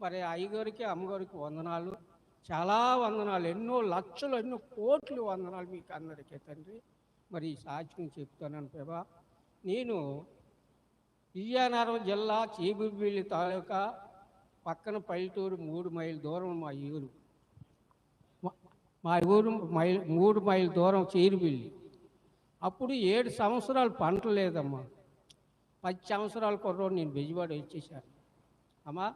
మరి అయ్యగారికి అమ్మగారికి వందనాలు. చాలా వందనాలు. ఎన్నో లక్షలు ఎన్నో కోట్లు వందనాలు మీకు అందరికీ తండ్రి. మరి ఈ సాక్ష్యం చెప్తానని ప్రభా. నేను విజయనగరం జిల్లా చీబుబిల్లి తాలూకా పక్కన పల్లెటూరు మూడు మైలు దూరం మా ఊరు. మా- మా ఊరు మైల్ మూడు మైలు దూరం చీరుబిల్లి అప్పుడు ఏడు సంవత్సరాలు పంట లేదమ్మా పది సంవత్సరాల కుర్రోడు నేను బెజవాడ వచ్చేసాను. అమ్మా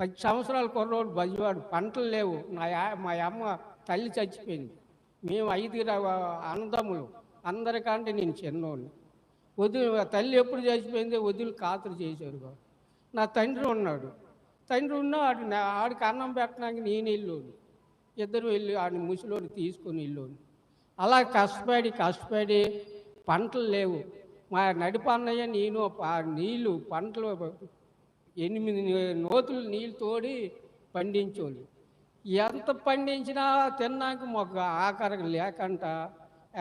పది సంవత్సరాల కుర్రోడు బెజవాడు పంటలు లేవు. నా మా అమ్మ తల్లి చచ్చిపోయింది. మేము ఐదుగురు అన్నదమ్ములు. అందరికంటే నేను చిన్నోడిని. వదిలి తల్లి ఎప్పుడు చచ్చిపోయింది వదిలి కాతరు చేశారు నా తండ్రి ఉన్నాడు. తండ్రి ఉన్నా ఆడు ఆడికి అన్నం పెట్టడానికి నేను వెళ్ళోను. ఇద్దరు వెళ్ళి ఆడిని ముసలోని తీసుకొని వెళ్ళోను. అలా కష్టపడి కష్టపడి పంటలు లేవు. మా నడిపన్నయ్య నేను నీళ్ళు పంటలు ఎనిమిది నోతులు నీళ్ళు తోడి పండించోళ్ళు ఎంత పండించినా తిన్నాక మాకు ఆకారం లేకుండా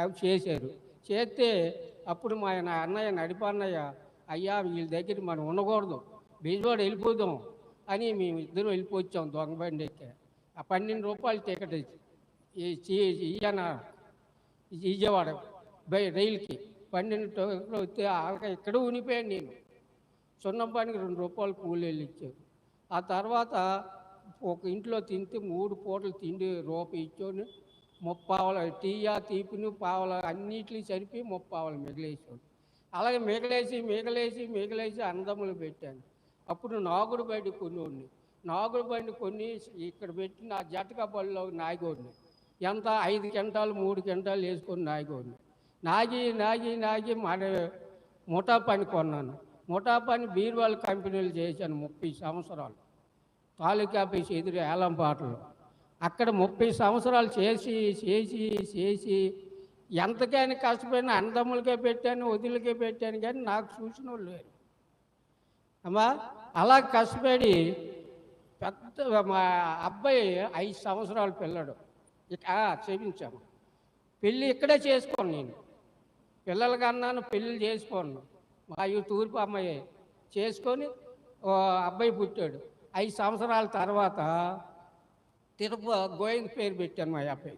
అవి చేశారు. చేస్తే అప్పుడు మా అన్నయ్య నడిపన్నయ్య అయ్యా వీళ్ళ దగ్గర మనం ఉండకూడదు. బీజవాడ వెళ్ళిపోదాం అని మేము ఇద్దరు వెళ్ళిపోవచ్చాం దొంగ బండి ఎక్కి. ఆ పన్నెండు రూపాయలు టికెట్ ఈయన విజయవాడ బై రైలుకి పన్నెండు వస్తే ఇక్కడ ఉనిపోయాను నేను. సున్నంపానికి రెండు రూపాయలు కూలీలు ఇచ్చారు. ఆ తర్వాత ఒక ఇంట్లో తింటే మూడు పూటలు తిండి రూప ఇచ్చోని ముప్పావల టీయా తీపిని పావల అన్నిటిని సరిపి ముప్పావలు మిగిలేసాడు అలాగే మిగిలేసి మిగిలేసి మిగిలేసి అందములు పెట్టాను. అప్పుడు నాగుడు బండి కొన్నోడిని నాగుడు బండి కొన్ని ఇక్కడ పెట్టి నా జటకా బళ్ళలో నాయగోడిని. ఎంత? ఐదు గంటలు మూడు గంటలు వేసుకొని నాయగోడిని. నాగి నాగి నాగి మన ముఠా పని కొన్నాను. ముఠా పని బీర్వాల్ కంపెనీలు చేశాను ముప్పై సంవత్సరాలు. తాలూకా ఆఫీస్ ఎదురు ఏలంపాటలు. అక్కడ ముప్పై సంవత్సరాలు చేసి చేసి చేసి ఎంతకైనా కష్టపోయినా అన్నదమ్ములకే పెట్టాను వదిలికే పెట్టాను కానీ నాకు చూసిన వాళ్ళు లేరు. అమ్మా అలా కష్టపడి పెద్ద మా అబ్బాయి ఐదు సంవత్సరాల పిల్లడు. ఇక క్షమించాము పెళ్ళి ఇక్కడే చేసుకోను నేను. పిల్లలకన్నాను పెళ్ళి చేసుకోను. మా తూర్పు అమ్మాయి చేసుకొని ఓ అబ్బాయి పుట్టాడు. ఐదు సంవత్సరాల తర్వాత తిరుపతి గోవింద్ పేరు పెట్టాను మా అబ్బాయి.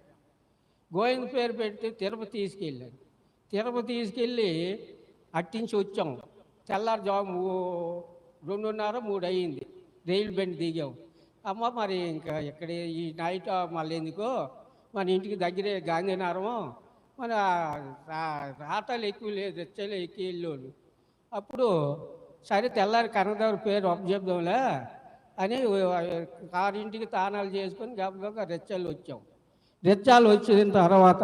గోవింద్ పేరు పెట్టి తిరుపతి తీసుకెళ్ళాను. తిరుపతి తీసుకెళ్ళి అట్టించి వచ్చాం. తెల్లారుజాము రెండున్నర మూడు అయ్యింది రైలు బండి దిగాం. అమ్మ మరి ఇంకా ఇక్కడ ఈ నైట్ మళ్ళీ ఎందుకో మన ఇంటికి దగ్గరే గాంధీనగరం. మన రాటలు ఎక్కువ లేదు రెచ్చలు ఎక్కి వెళ్ళోళ్ళు అప్పుడు సరే తెల్లారి కనకదేవరి పేరు ఒక చెప్దాంలే అని కారింటికి తానాలు చేసుకొని గబగబా రెచ్చాలు వచ్చాం. రెచ్చాలు వచ్చిన తర్వాత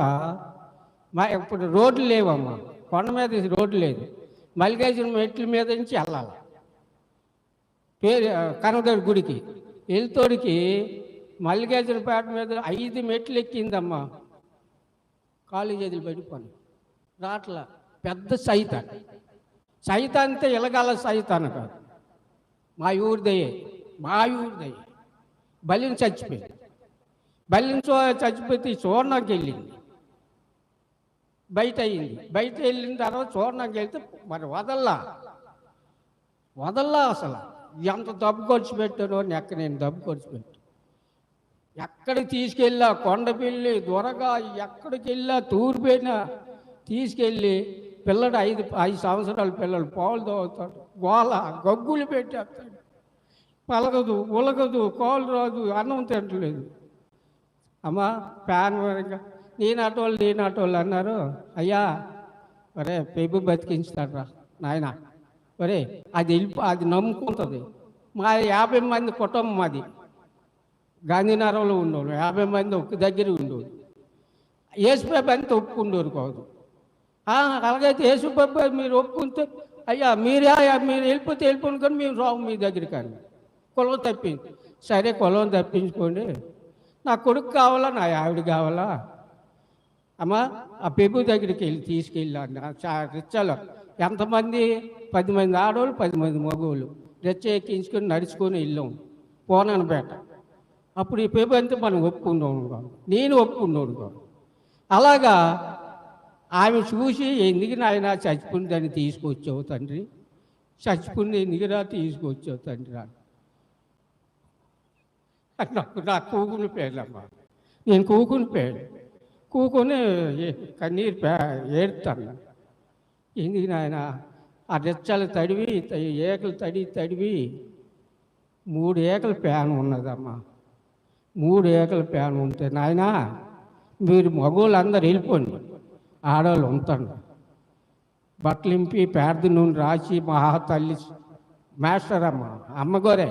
మా ఇప్పుడు రోడ్లు లేవమ్మా. కొండ మీద రోడ్డు లేదు. మల్లికార్జున మెట్ల మీద నుంచి వెళ్ళాలి. పేరు కనకదేవుడి గుడికి. వెళ్తోడికి మల్లికార్జునపేట మీద ఐదు మెట్లు ఎక్కిందమ్మా. కాళ్ళు చేతులు పడిపోయి రాట్ల పెద్ద సైత. సైత అంతే ఇలగాల సైతాన కాదు. మా ఊరిదయ్యే మా ఊరిదయ్యే బలిని చచ్చిపోయింది. బలిని చో చచ్చిపోతే చూర్ణంకి వెళ్ళింది. బయట అయింది బయట వెళ్ళిన తర్వాత చూడడానికి వెళ్తే మరి వదల్లా? వదల్లా అసలు. ఎంత డబ్బు ఖర్చు పెట్టానో ఎక్క నేను డబ్బు ఖర్చు పెట్టాను ఎక్కడికి తీసుకెళ్ళా? కొండపిల్లి దొరగా ఎక్కడికి వెళ్ళా? తూర్పోయినా తీసుకెళ్ళి పిల్లడు ఐదు ఐదు సంవత్సరాల పిల్లలు పాలు తోగుతాడు గోల గగ్గులు పెట్టేస్తాడు. పలగదు ఉలగదు కోలు రాదు అన్నం తింటలేదు. అమ్మా ప్యాన్ వరంగా నేను అటోళ్ళు నేను అటోళ్ళు అన్నారు. అయ్యా ఒరే పెబు బతికించుతాడ్రా నాయన. ఒరే అది వెళ్ళి అది నమ్ముకుంటుంది. మా యాభై మంది కుటుంబం మాది. గాంధీనగరంలో ఉండేవాళ్ళు యాభై మంది ఒక దగ్గర ఉండేవాళ్ళు. యేసుబాబు అంతా ఒప్పుకుండేవారు కాదు. అలాగైతే అలాగైతే యేసుబాబు మీరు ఒప్పుకుంటే అయ్యా మీరే మీరు వెళ్ళిపోతే వెళ్ళిపోనుకొని మేము రావు మీ దగ్గరికి అని. కులం తప్పింది. సరే కులం తప్పించుకోండి. నా కొడుకు కావాలా నా ఆవిడ కావాలా? అమ్మా ఆ పెబు దగ్గరికి వెళ్ళి తీసుకెళ్ళాను రిచ్చలో. ఎంతమంది? పది మంది ఆడవాళ్ళు పది మంది మగవాళ్ళు రెచ్చ ఎక్కించుకొని నడుచుకొని వెళ్ళాం. పోననపేట అప్పుడు ఈ పేపు అంతా మనం ఒప్పుకున్నాను నేను ఒప్పుకున్నాను అలాగా ఆమె చూసి ఎందుకు నాయన చచ్చిపోయిందని తీసుకొచ్చావు తండ్రి? చచ్చిపోయింది ఎందుకురా తీసుకొచ్చావు తండ్రి? అని. నాకు నా కూకుని పేర్లమ్మా. నేను కూకుని పేరు. కూకొని కన్నీరు పే ఏడుతాను ఎందుకు నాయన? ఆ రెచ్చలు తడివి త- ఏకలు తడి తడివి. మూడు ఏకల ప్యాన్ ఉన్నదమ్మా. మూడు ఏకల ప్యాన్ ఉంటే నాయన మీరు మగవాళ్ళందరూ వెళ్ళిపోండి. ఆడవాళ్ళు ఉంటాను బట్టలింపి పేర్ది నూనె రాసి మహా తల్లి మాస్టర్ అమ్మ అమ్మగోరే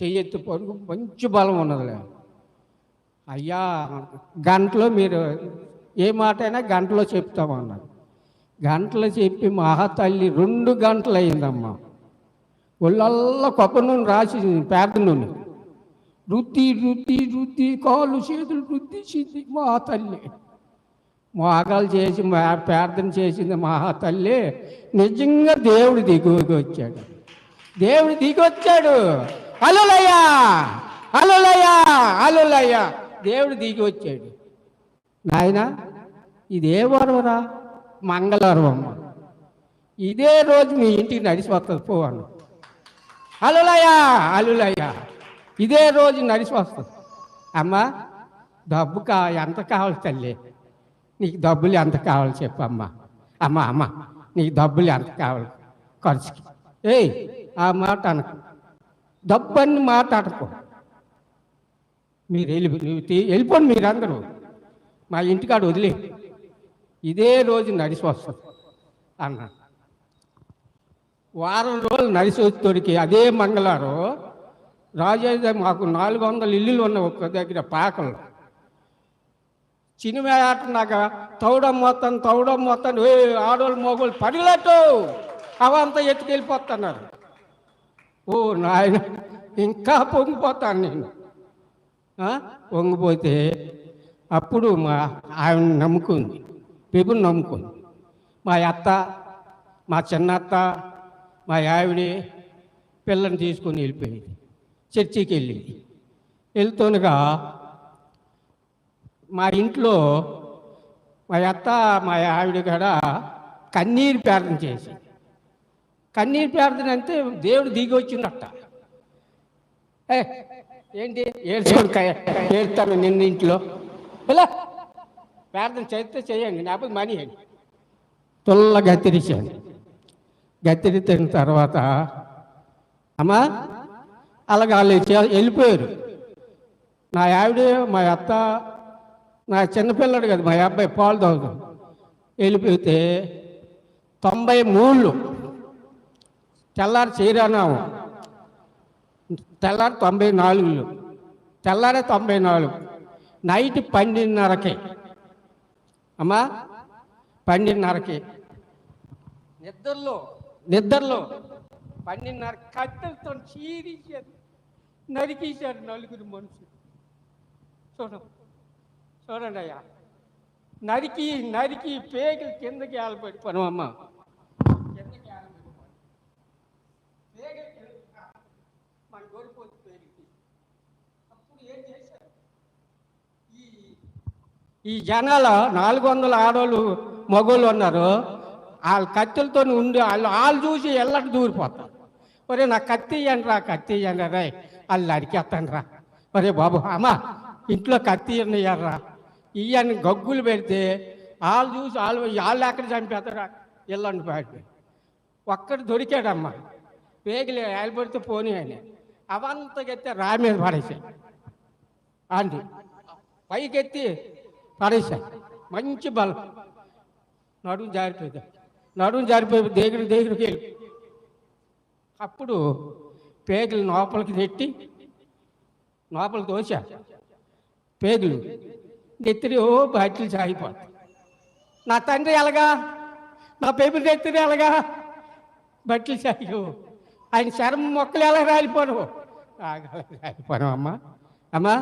చెయ్యెత్తి పొరుగు మంచి బలం ఉన్నదిలే. అయ్యా గంటలో మీరు ఏ మాట అయినా గంటలో చెప్తామన్నారు గంటలో చెప్పి మహా తల్లి రెండు గంటలు అయిందమ్మా. ఒళ్ళల్లా కొబ్బరి నూనె రాసి పేద నూనె. రుద్ది రుద్ది రుద్ది కాళ్ళు చేతులు రుద్దిసింది మా తల్లి. మోగాలు చేసి మా ప్రార్థన చేసింది మహా తల్లి నిజంగా దేవుడు దిగువకి వచ్చాడు దేవుడు దిగొచ్చాడు. అలులయ్యా! అలులయ్యా! అలులయ్యా! దేవుడు దిగి వచ్చాడు నాయన ఇదే వారవరా? మంగళవారం. ఇదే రోజు మీ ఇంటికి నడిచి వస్తుంది పోవాను అలులయ్యా! అలులయ్యా! ఇదే రోజు నడిచి వస్తుంది. అమ్మ డబ్బు కా ఎంత కావాలి తల్లి? నీకు డబ్బులు ఎంత కావాలి చెప్పమ్మా అమ్మ. అమ్మ నీకు డబ్బులు ఎంత కావాలి ఖర్చుకి. ఏయ్ ఆ మాట అనకు. డబ్బు అని మాట అనకు. మీరు వెళ్ళి నువ్వు వెళ్ళిపోండి మీరందరూ. మా ఇంటికాడ వదిలే. ఇదే రోజు నడిచి వస్తుంది అన్న. వారం రోజులు నడిచి వచ్చేటోడికి అదే మంగళవారం రాజు మాకు నాలుగు వందల ఇల్లులు ఉన్న ఒక్క దగ్గర పాకలు. సినిమా ఆడుతున్నాక తౌడం మొత్తం తౌడం మొత్తం ఏ ఆడోళ్ళు మోగోళ్ళు పడిలట్టు. అవంతా ఎత్తుకెళ్ళిపోతున్నారు. ఓ నాయన ఇంకా పొంగిపోతాను నేను. పొంగిపోతే అప్పుడు మా ఆయన నమ్ముకుంది పెబుని నమ్ముకుంది. మా అత్త మా చిన్నత్త మా ఆవిడ పిల్లని తీసుకొని వెళ్ళిపోయింది చర్చికి వెళ్ళింది. వెళ్తుండగా మా ఇంట్లో మా అత్త మా ఆవిడ కూడా కన్నీరు ప్రార్థన చేసి కన్నీరు ప్రార్థన అంటే దేవుడు దిగి వచ్చిందట ఏ ఏంటి? ఏడ్చుకోడు ఏడుతాను నిన్న ఇంట్లో. ఇలా ప్రార్థన చేస్తే చేయండి లేకపోతే మనీ అండి. తుల్ల గతిరిచాను గతిరిచిన తర్వాత అమ్మా అలాగే వాళ్ళు వెళ్ళిపోయారు. నా ఆవిడ మా అత్త నా చిన్నపిల్లడు కదా మా అబ్బాయి పాలు తాగుతాం వెళ్ళిపోతే తొంభై మూళ్ళు. తెల్లారి చేరానాము. తెల్లారి తొంభై నాలుగులు. తెల్లారే తొంభై నాలుగు. నైట్ పన్నెండున్నరకి. అమ్మా పన్నెండున్నరకి. నిద్రలో నిద్రలో పన్నెండున్నర కట్టెలతో చీరించారు నరికేశారు నలుగురు మనుషులు. చూడండి చూడండి అయ్యా. నరికి నరికి పేగలు కిందకి ఆలబడిపోను అమ్మ. కిందకి ఆలబడిపోను. పేగలు కిందకి ఆ- మన గొరిపోతు పేరుకి అప్పుడు ఏం చేశారు? ఈ ఈ జనాల నాలుగు వందల ఆడవాళ్ళు మగోళ్ళు ఉన్నారు. వాళ్ళ కత్తులతో ఉండి వాళ్ళు వాళ్ళు చూసి ఎల్లటి దూరిపోతారు. ఒరే నా కత్తి ఇయ్యండి రా కత్తి ఇయ్యండి రా వాళ్ళు అడిగేస్తాను రా ఒరే బాబు అమ్మ ఇంట్లో కత్తి ఇయ్యరా ఈయన గగ్గులు పెడితే వాళ్ళు చూసి వాళ్ళు వాళ్ళు ఎక్కడ చంపేస్తారా? ఇల్లండి బయట ఒక్కడు దొరికాడమ్మా. పేగిలే ఏలబడితే పోనీ అని. అవంతకెత్తే రా మీద పడేసాయి ఆంటీ పైకెత్తి పడేసాయి మంచి బలం. నడుము జారిపోయింది. నడుము జారిపోయి దగ్గర దగ్గరికి వెళ్ళి. అప్పుడు పేగులు లోపలికి నెట్టి లోపలికి దోశ పేగులు నెత్తిరి ఓ బాధ్యలు సాగిపోతాయి నా తండ్రి ఎలాగా? నా పేపర్ నెత్తిరి ఎలాగా? బట్టలు సాగు ఆయన చర్మం మొక్కలు ఎలా రాలిపోను రాలిపోను అమ్మా. అమ్మా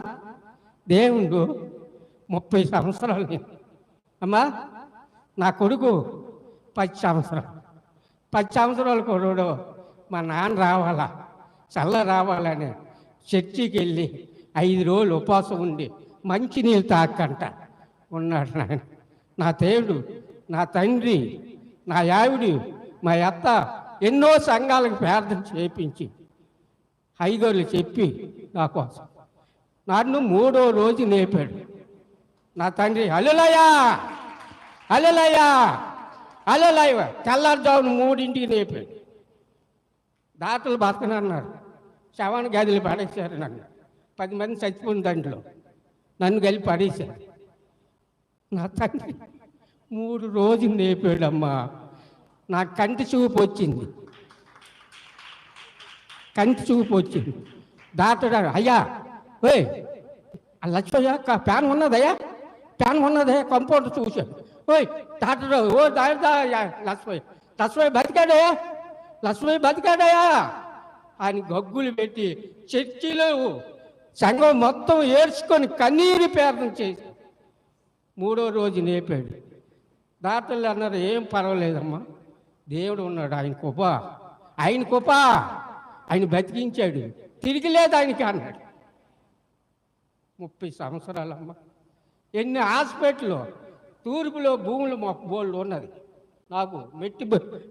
దేవుడు ముప్పై సంవత్సరాలు నేను. అమ్మా నా కొడుకు పది సంవత్సరాలు. పది సంవత్సరాల కొడుడు మా నాన్న రావాలా? చల్ల రావాలని చర్చికి వెళ్ళి ఐదు రోజులు ఉపవాసం ఉండి మంచినీళ్ళు తాకంట. ఉన్నాడు నాయన. నా దేవుడు నా తండ్రి నా యావిడి మా అత్త ఎన్నో సంఘాలకు ప్రార్థన చేపించి ఐదోళ్ళు చెప్పి నా కోసం. నన్ను మూడో రోజు లేపాడు. నా తండ్రి అలెలయ్యా అలెలయ్యా అలెలయ్య తెల్లారుజామున మూడింటికి లేపాడు. డాక్టర్లు బతకనన్నారు. శవాన్ని గదిలో పడేశారు నన్ను. పది మంది చచ్చిపోయిన దాంట్లో నన్ను కలిపి పడేశారు నా తండ్రి మూడు రోజులు నేపాడమ్మా. నా కంటి చూపు వచ్చింది. కంటి చూపు వచ్చింది. డాక్టర్ అయ్యా ఓయ్ ఆ లక్ష్మయ్య ఫ్యాన్ ప్యాన్ ఉన్నదయ్యా ప్యాన్ ఉన్నదయ్యా కంపౌండర్ చూశాడు ఓయ్ డాక్టర్ ఓ డాక్టర్ లక్ష్మయ్య లక్ష్మయ్య బతికాడయ్యా? లక్ష్మయ్య బతికాడయ్యా? ఆయన గగ్గులు పెట్టి చర్చిలో సంఘం మొత్తం ఏడ్చుకొని కన్నీరు పేదం చేసి మూడో రోజు నేపాడు డాక్టర్లు అన్నారు ఏం పర్వాలేదమ్మా దేవుడు ఉన్నాడు ఆయన కృప ఆయన కృప ఆయన బతికించాడు తిరిగి లేదు ఆయనకి అన్నాడు. ముప్పై సంవత్సరాలమ్మ ఎన్ని హాస్పిటల్లో తూర్పులో భూములు మాకు బోళ్ళు ఉన్నది. నాకు మెట్టి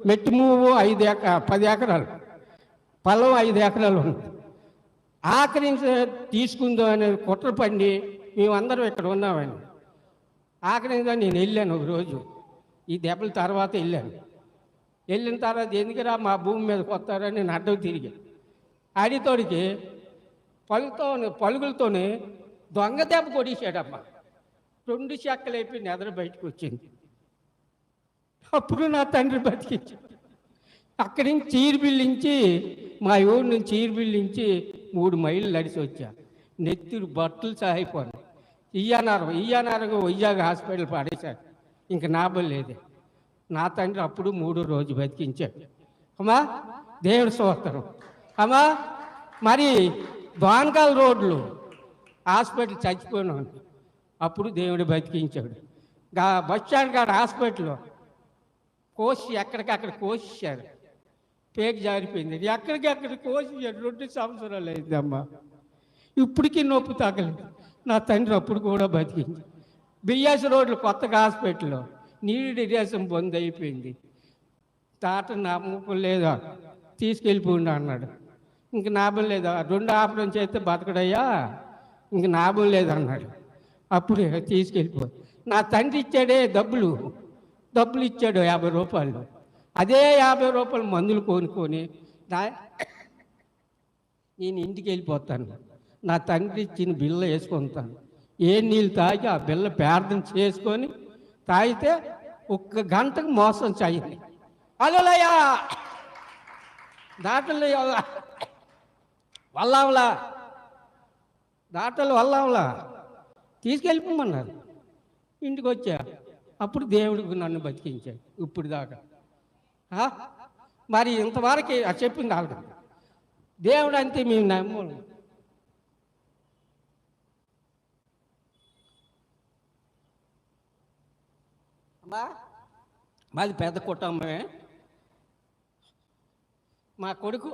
మెట్టి మూవు ఐదు ఎక పది ఎకరాలు పొలం ఐదు ఎకరాలు ఉన్నది. ఆఖరి తీసుకుందాం అనేది కుట్ర పండి మేమందరం ఇక్కడ ఉన్నామని ఆఖరిగా నేను వెళ్ళాను ఒకరోజు ఈ దెబ్బల తర్వాత వెళ్ళాను. వెళ్ళిన తర్వాత ఎందుకురా మా భూమి మీద కొత్తారని నేను అడ్డం తిరిగి అడితోడికి పలుతో పలుగులతోనే దొంగ దెబ్బ కొట్టేశాడమ్మ. రెండు చెక్కలు అయిపోయి నెదర బయటకు వచ్చింది. అప్పుడు నా తండ్రి బతికించాడు. అక్కడి నుంచి చీరబిల్లించి మా ఊరి నుంచి చీరబిల్లించి మూడు మైళ్ళు నడిచి వచ్చా. నెత్తురు బట్టలు సాగిపోను ఇయ్యనారం ఇయ్యనారం వైజాగ్ హాస్పిటల్ పడేశాడు. ఇంక నాబం లేదు. నా తండ్రి అప్పుడు మూడో రోజు బతికించాడు. అమ్మా దేవుడు సోస్తరం అమ్మా మరి బాన్కాల్ రోడ్లు హాస్పిటల్ చచ్చిపోయినాను అప్పుడు దేవుడు బతికించాడు. బస్ స్టాండ్ కాడ హాస్పిటల్లో కోసి ఎక్కడికక్కడ కోసిచ్చారు పేరు జారిపోయింది. ఎక్కడికి ఎక్కడికక్కడ కోసి రెండు సంవత్సరాలు అయిందమ్మా. ఇప్పటికీ నొప్పి తగ్గలేదు నా తండ్రి అప్పుడు కూడా బతికింది. బిఎస్ రోడ్లు కొత్తగా హాస్పిటల్లో నీడి డిరేసం బంద్ అయిపోయింది. తాత నమ్మకం లేదా. తీసుకెళ్ళిపోండి అన్నాడు. ఇంక నాభం లేదా. రెండు ఆపరేషన్ చేస్తే బతకడయ్యా. ఇంక నాభం లేదన్నాడు అప్పుడు తీసుకెళ్ళిపో నా తండ్రి ఇచ్చాడే డబ్బులు. డబ్బులు ఇచ్చాడు యాభై రూపాయలు. అదే యాభై రూపాయలు మందులు కొనుక్కొని నా నేను ఇంటికి వెళ్ళిపోతాను. నా తండ్రి ఇచ్చిన బిల్ల వేసుకుంటాను. ఏ నీళ్ళు తాగి ఆ బిల్ల ప్రార్థన చేసుకొని తాగితే ఒక్క గంటకు మోసం చేయండి. అలలయ్యా దాటలు వల్లాంలా దాటలు వల్లాంలా తీసుకెళ్ళిపోమన్నారు. ఇంటికి వచ్చా. అప్పుడు దేవుడికి నన్ను బతికించాడు. ఇప్పుడు దాకా మరి ఇంతవరకు చెప్పింది ఆవిడ దేవుడు అంతే మేము నమ్మం అమ్మా మాది పెద్ద కుటుంబమే. మా కొడుకు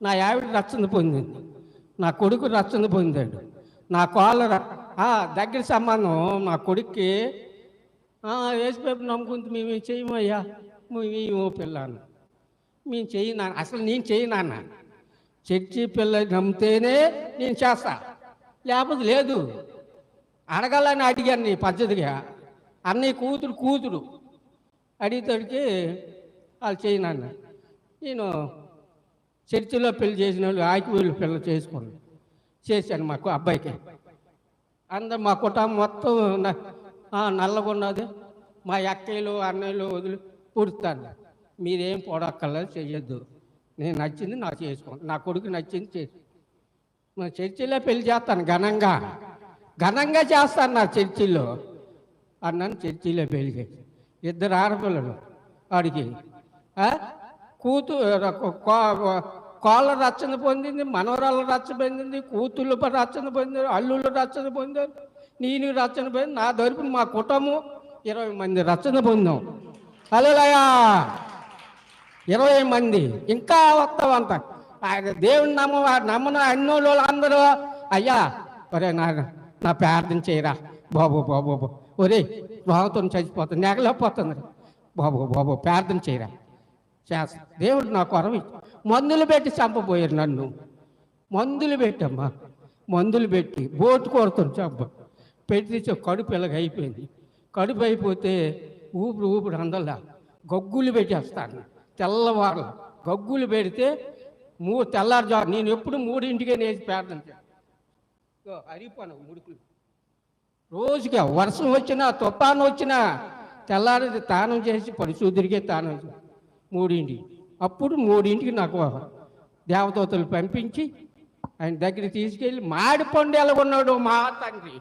నా ఆవిడ రచ్చంది పొందింది. నా కొడుకు రక్షణ పొందాడు. నా కోళ్ళ దగ్గర సంబంధం. నా కొడుక్కి వేసిపేపు నమ్ముకుంటే మేము చేయమయ్యా? చేయమయ్యా మేము పిల్లాను మేము చేయనా అసలు నేను చెయ్యి నాన్న. చర్చి పిల్ల నమ్మితేనే నేను చేస్తా. లేకపోతే లేదు. అడగాలని అడిగాను నీ పద్ధతిగా. అన్నయ్య కూతురు కూతురు. అడిగితేడికి వాళ్ళు చేయి నేను చర్చిలో పెళ్ళి చేసిన వాళ్ళు ఆకివీళ్ళు పిల్ల చేసుకున్నాను. చేశాను మాకు అబ్బాయికి. అందరు మా కుటుంబం మొత్తం నల్లగా ఉన్నది మా అక్కయ్యలు అన్నయ్యలు వదిలి పుడతాను మీరేం పొడక్కర్లేదు చేయొద్దు నేను నచ్చింది నాకు చేసుకోండి నా కొడుకు నచ్చింది చేసి మా చర్చిలో పెళ్ళి చేస్తాను ఘనంగా. ఘనంగా చేస్తాను నా చర్చిలో. అన్నాను చర్చిలో పెళ్ళి చేసి ఇద్దరు ఆడపిల్లలు వాడికి కూతు కో- కోళ్ళ రచన పొందింది మనవరాల రచన పొందింది కూతుళ్ళు రచన పొందారు అల్లుళ్ళు రచన పొందారు నేను రచన పొంది నా తరపున మా కుటుంబం ఇరవై మంది రచన పొందాం. అలలయా. ఇరవై మంది ఇంకా వస్తావంత ఆయన దేవుని నమ్మ నమ్మన అన్నోళ్ళు అందరూ. అయ్యా ఒరే నా నా ప్రార్థన చేయరా. బాబు బాబు ఒరే రోగతో చచ్చిపోతుంది నెగలేకపోతుంది. బాబు బాబు ప్రార్థన చేయరా. చేస్తా. దేవుడు నా కొరవి. మందులు పెట్టి చంపబోయారు నన్ను. మందులు పెట్టమ్మా. మందులు పెట్టి బోటు కొడుతుంది చంప. పెట్టి కడుపు ఇలాగ అయిపోయింది. కడుపు అయిపోతే ఊపిరి ఊపిరి అందలా గగ్గులు పెట్టేస్తాను. తెల్లవారు గగ్గులు పెడితే మూ తెల్లారుజారు నేను ఎప్పుడు మూడింటికే నేసి పేడను అరిపోను ముడుకులు. రోజుకి వర్షం వచ్చినా తుఫాను వచ్చినా తెల్లారి తానం చేసి పరిశుద్ధుడికే తానం మూడింటి అప్పుడు మూడింటికి నాకు దేవదూతలు పంపించి ఆయన దగ్గర తీసుకెళ్ళి మాడి పండు ఉన్నాడో మా తండ్రి.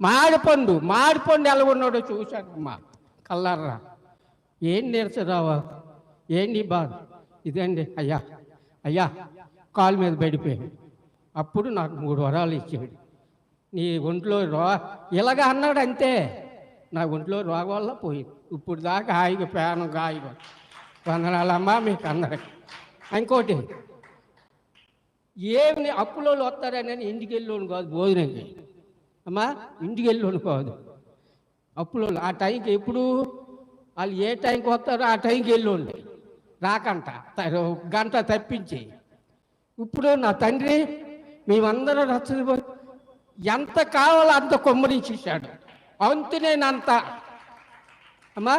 మాడి పండు మాడి పండు ఎలాగున్నాడో చూశాను మా కల్లారా ఏం నీరసరావా ఏంటి బాధ? ఇదండి అయ్యా అయ్యా కాలు మీద పడిపోయాడు అప్పుడు నాకు మూడు వరాలు ఇచ్చాడు నీ ఒంట్లో రో ఇలాగ అన్నాడు అంతే. నా ఒంట్లో రోగం వల్ల పోయింది. ఇప్పుడు దాకా హాయిగా పేనం హాయిగా వందనాలమ్మా మీకు అందరికి. ఇంకోటి ఏమి అప్పులోళ్ళు వస్తారని ఇంటికి వెళ్ళోను కాదు భోజనం అమ్మా ఇంటికి వెళ్ళోను కాదు. అప్పులో ఆ టైంకి ఎప్పుడు? వాళ్ళు ఏ టైంకి వస్తారో ఆ టైంకి వెళ్ళోండి. రాకంట. గంట తప్పించి. ఇప్పుడు నా తండ్రి మేమందరం రచన ఎంత కావాలో అంత కొమ్మరించేశాడు అంత నేనంత అమ్మా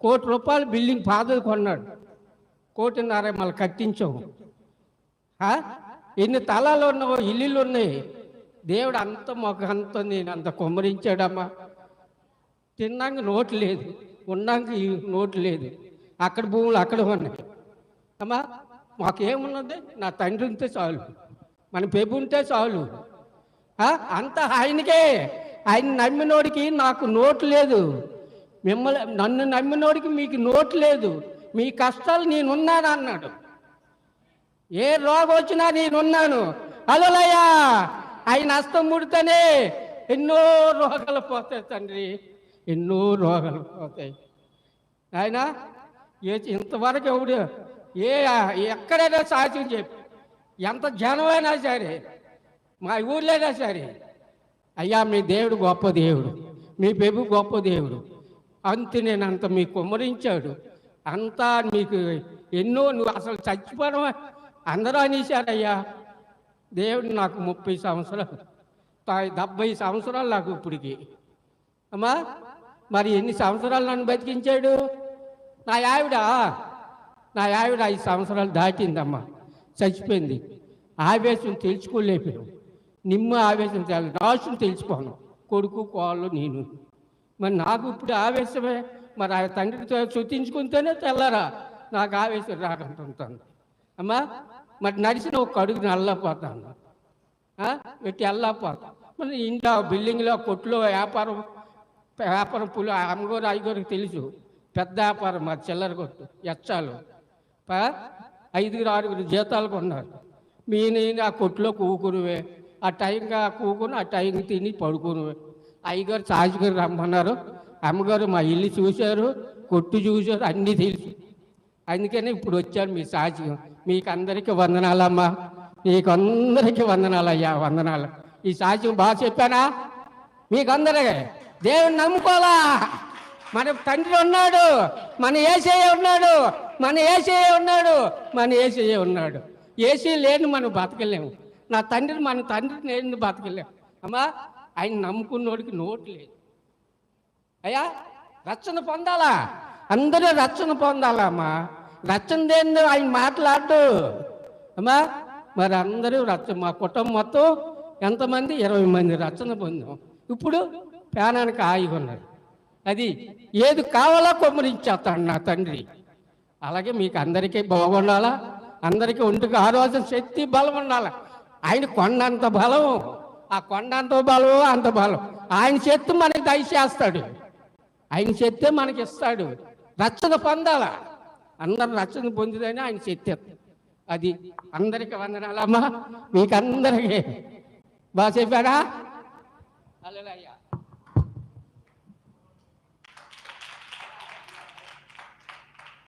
కోటి రూపాయలు బిల్డింగ్ ఫాదర్ కొన్నాడు. కోటిన్నర మళ్ళీ కట్టించాము ఎన్ని తలాలు ఉన్నావో ఇల్లులు ఉన్నాయి. దేవుడు అంత మొక్క అంత నేను అంత కొమ్మరించాడమ్మా. తిన్నాక నోటు లేదు ఉన్నాక నోటు లేదు. అక్కడ భూములు అక్కడ ఉన్నాయి. అమ్మా మాకేమున్నది? నా తండ్రి ఉంటే చాలు. మన పెబు ఉంటే చాలు. అంత ఆయనకే. ఆయన నమ్మినోడికి నాకు నోటు లేదు. మిమ్మల్ని నన్ను నమ్మినోడికి మీకు నోటు లేదు. మీ కష్టాలు నేనున్నాను అన్నాడు. ఏ రోగం వచ్చినా నేనున్నాను. అలలయ్యా ఆయన హస్తం ముడితేనే ఎన్నో రోగాలు పోతాయి తండ్రి. ఎన్నో రోగాలు పోతాయి. ఆయన ఏ ఇంతవరకు ఎవడు ఏ ఎక్కడైనా సాధ్యం చెప్పి ఎంత జనమైనా సరే మా ఊర్లైనా సరే అయ్యా మీ దేవుడు గొప్ప దేవుడు మీ పెబు గొప్ప దేవుడు అంత నేను అంత మీకు కుమ్మరించాడు అంతా మీకు ఎన్నో నువ్వు అసలు చచ్చిపోవడం అందరూ అనేశారయ్యా. దేవుడు నాకు ముప్పై సంవత్సరాలు డెబ్బై సంవత్సరాలు నాకు ఇప్పటికి. అమ్మా మరి ఎన్ని సంవత్సరాలు నన్ను బతికించాడు? నా ఆవిడ నా ఆవిడ ఐదు సంవత్సరాలు దాటిందమ్మా. చచ్చిపోయింది. ఆవేశం తెలుసుకోలేపాను నిమ్మ ఆవేశం తెల రాసును తెలుసుకోను. కొడుకు కోళ్ళు నేను. మరి నాకు ఇప్పుడు ఆవేశమే. మరి ఆ తండ్రితో చుట్టించుకుంటేనే తెల్లరా. నాకు ఆవేశం రాకుంటుంటాను అమ్మా మరి నడిచిన ఒక అడుగు నల్లపోతాను పెట్టి వెళ్ళకపోతా మరి ఇంట్లో బిల్డింగ్లో కొట్లో వ్యాపారం వ్యాపారం పులి అమ్మగారు ఐగోరికి తెలుసు. పెద్ద వ్యాపారం మా చిల్లర కొట్టు ఎచ్చాలు ఐదుగురు ఆరుగురు జీతాలు కొన్నారు. మీ నేను ఆ కొట్టులో కూకునివే ఆ టైంగా కూకుని ఆ టైంకి తిని పడుకునివే అయ్యగారు సాజుగారు రమ్మన్నారు. అమ్మగారు మా ఇల్లు చూశారు కొట్టు చూశారు అన్నీ తెలుసు. అందుకనే ఇప్పుడు వచ్చాను మీ సాక్ష్యం మీకు అందరికీ వందనాలమ్మా. మీకు అందరికీ వందనాలయ్యా వందనాలు. ఈ సాక్ష్యం బాగా చెప్పానా? మీకు అందరికీ దేవుని నమ్ముకోవాలా? మన తండ్రి ఉన్నాడు మన ఏసయ్య ఉన్నాడు మన ఏసయ్య ఉన్నాడు మన ఏసయ్య ఉన్నాడు. ఏసీ లేని మనం బతకలేము. నా తండ్రి మన తండ్రి లేని బతకలేము. అమ్మా ఆయన నమ్ముకున్నోడికి నోటు లేదు. అయ్యా రక్షణ పొందాలా? అందరూ రక్షణ పొందాలా అమ్మా? రక్షణ దేని ఆయన మాట్లాడు. అమ్మా మరి అందరూ రక్షణ మా కుటుంబం మొత్తం ఎంతమంది? ఇరవై మంది రక్షణ పొందాం. ఇప్పుడు ప్రాణానికి హాయిగా ఉన్నారు. అది ఏది కావాలో కొమ్మరించేస్తాడు నా తండ్రి. అలాగే మీకు అందరికీ బాగుండాలా అందరికీ ఒంటికి ఆరోగ్యం శక్తి బలం ఉండాలి? ఆయన కొండంత బలం ఆ కొండంత బలం అంత బలం. ఆయన చేతి మనకి దయచేస్తాడు ఆయన శక్తే మనకి ఇస్తాడు. రక్షణ పొందాలా? అందరు రక్షణ పొందిదని ఆయన శక్తి అది అందరికి వందనాలమ్మా. మీకు అందరికీ బాగా చెప్పారా? అల్లెలయ్యా